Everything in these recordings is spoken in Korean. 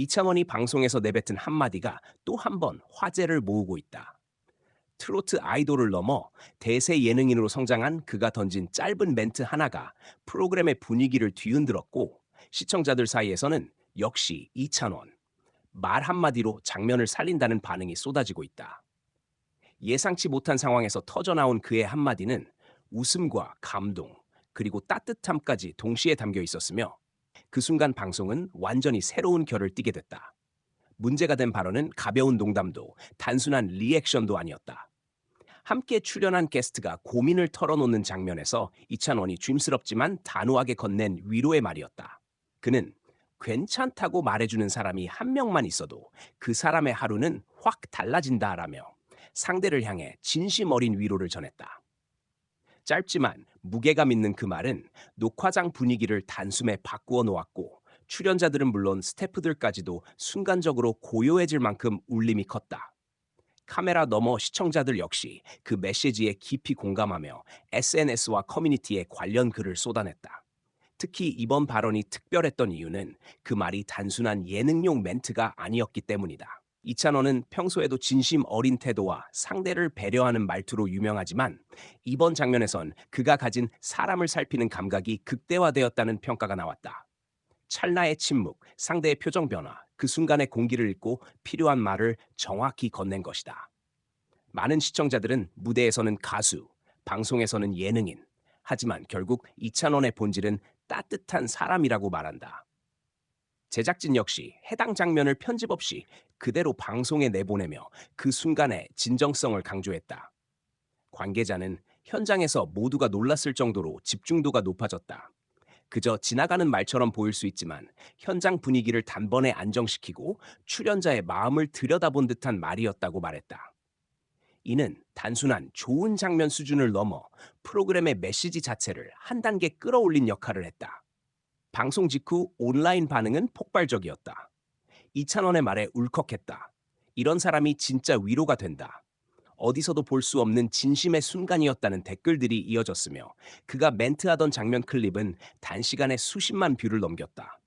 이창원이 방송에서 내뱉은 한마디가 또 한 번 화제를 모으고 있다. 트로트 아이돌을 넘어 대세 예능인으로 성장한 그가 던진 짧은 멘트 하나가 프로그램의 분위기를 뒤흔들었고 시청자들 사이에서는 역시 이찬원. 말 한마디로 장면을 살린다는 반응이 쏟아지고 있다. 예상치 못한 상황에서 터져나온 그의 한마디는 웃음과 감동, 그리고 따뜻함까지 동시에 담겨 있었으며 그 순간 방송은 완전히 새로운 결을 띠게 됐다. 문제가 된 발언은 가벼운 농담도 단순한 리액션도 아니었다. 함께 출연한 게스트가 고민을 털어놓는 장면에서 이찬원이 쥬스럽지만 단호하게 건넨 위로의 말이었다. 그는 괜찮다고 말해주는 사람이 한 명만 있어도 그 사람의 하루는 확 달라진다라며 상대를 향해 진심 어린 위로를 전했다. 짧지만 무게감 있는 그 말은 녹화장 분위기를 단숨에 바꾸어 놓았고 출연자들은 물론 스태프들까지도 순간적으로 고요해질 만큼 울림이 컸다. 카메라 너머 시청자들 역시 그 메시지에 깊이 공감하며 SNS와 커뮤니티에 관련 글을 쏟아냈다. 특히 이번 발언이 특별했던 이유는 그 말이 단순한 예능용 멘트가 아니었기 때문이다. 이찬원은 평소에도 진심 어린 태도와 상대를 배려하는 말투로 유명하지만 이번 장면에선 그가 가진 사람을 살피는 감각이 극대화되었다는 평가가 나왔다. 찰나의 침묵, 상대의 표정 변화, 그 순간의 공기를 읽고 필요한 말을 정확히 건넨 것이다. 많은 시청자들은 무대에서는 가수, 방송에서는 예능인, 하지만 결국 이찬원의 본질은 따뜻한 사람이라고 말한다. 제작진 역시 해당 장면을 편집 없이 그대로 방송에 내보내며 그 순간의 진정성을 강조했다. 관계자는 현장에서 모두가 놀랐을 정도로 집중도가 높아졌다. 그저 지나가는 말처럼 보일 수 있지만 현장 분위기를 단번에 안정시키고 출연자의 마음을 들여다본 듯한 말이었다고 말했다. 이는 단순한 좋은 장면 수준을 넘어 프로그램의 메시지 자체를 한 단계 끌어올린 역할을 했다. 방송 직후 온라인 반응은 폭발적이었다. 이찬원의 말에 울컥했다. 이런 사람이 진짜 위로가 된다. 어디서도 볼 수 없는 진심의 순간이었다는 댓글들이 이어졌으며 그가 멘트하던 장면 클립은 단시간에 수십만 뷰를 넘겼다.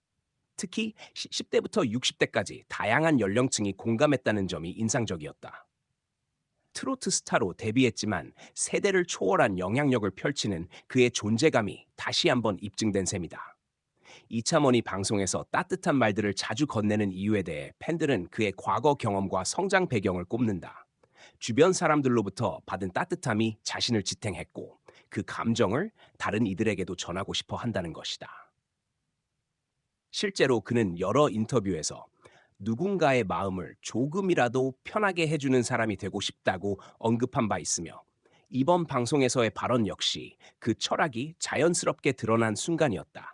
특히 10대부터 60대까지 다양한 연령층이 공감했다는 점이 인상적이었다. 트로트 스타로 데뷔했지만 세대를 초월한 영향력을 펼치는 그의 존재감이 다시 한번 입증된 셈이다. 이참원이 방송에서 따뜻한 말들을 자주 건네는 이유에 대해 팬들은 그의 과거 경험과 성장 배경을 꼽는다. 주변 사람들로부터 받은 따뜻함이 자신을 지탱했고 그 감정을 다른 이들에게도 전하고 싶어 한다는 것이다. 실제로 그는 여러 인터뷰에서 누군가의 마음을 조금이라도 편하게 해주는 사람이 되고 싶다고 언급한 바 있으며 이번 방송에서의 발언 역시 그 철학이 자연스럽게 드러난 순간이었다.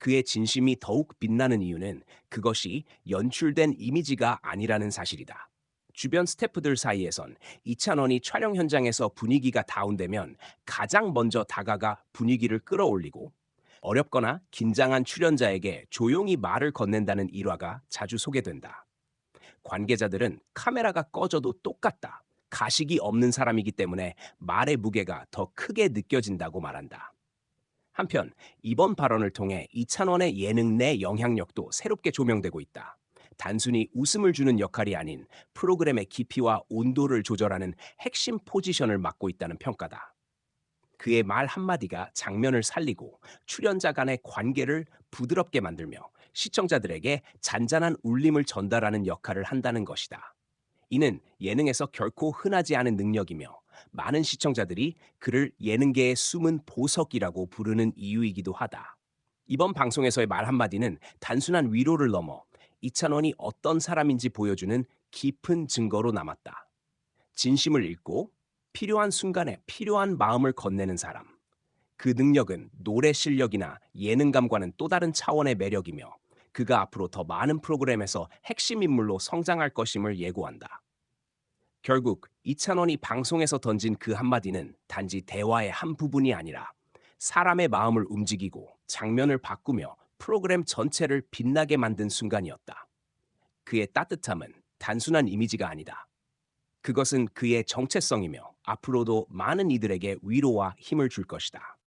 그의 진심이 더욱 빛나는 이유는 그것이 연출된 이미지가 아니라는 사실이다. 주변 스태프들 사이에선 이찬원이 촬영 현장에서 분위기가 다운되면 가장 먼저 다가가 분위기를 끌어올리고 어렵거나 긴장한 출연자에게 조용히 말을 건넨다는 일화가 자주 소개된다. 관계자들은 카메라가 꺼져도 똑같다. 가식이 없는 사람이기 때문에 말의 무게가 더 크게 느껴진다고 말한다. 한편 이번 발언을 통해 이찬원의 예능 내 영향력도 새롭게 조명되고 있다. 단순히 웃음을 주는 역할이 아닌 프로그램의 깊이와 온도를 조절하는 핵심 포지션을 맡고 있다는 평가다. 그의 말 한마디가 장면을 살리고 출연자 간의 관계를 부드럽게 만들며 시청자들에게 잔잔한 울림을 전달하는 역할을 한다는 것이다. 이는 예능에서 결코 흔하지 않은 능력이며 많은 시청자들이 그를 예능계의 숨은 보석이라고 부르는 이유이기도 하다. 이번 방송에서의 말 한마디는 단순한 위로를 넘어 이찬원이 어떤 사람인지 보여주는 깊은 증거로 남았다. 진심을 읽고 필요한 순간에 필요한 마음을 건네는 사람. 그 능력은 노래 실력이나 예능감과는 또 다른 차원의 매력이며 그가 앞으로 더 많은 프로그램에서 핵심 인물로 성장할 것임을 예고한다. 결국 이찬원이 방송에서 던진 그 한마디는 단지 대화의 한 부분이 아니라 사람의 마음을 움직이고 장면을 바꾸며 프로그램 전체를 빛나게 만든 순간이었다. 그의 따뜻함은 단순한 이미지가 아니다. 그것은 그의 정체성이며 앞으로도 많은 이들에게 위로와 힘을 줄 것이다.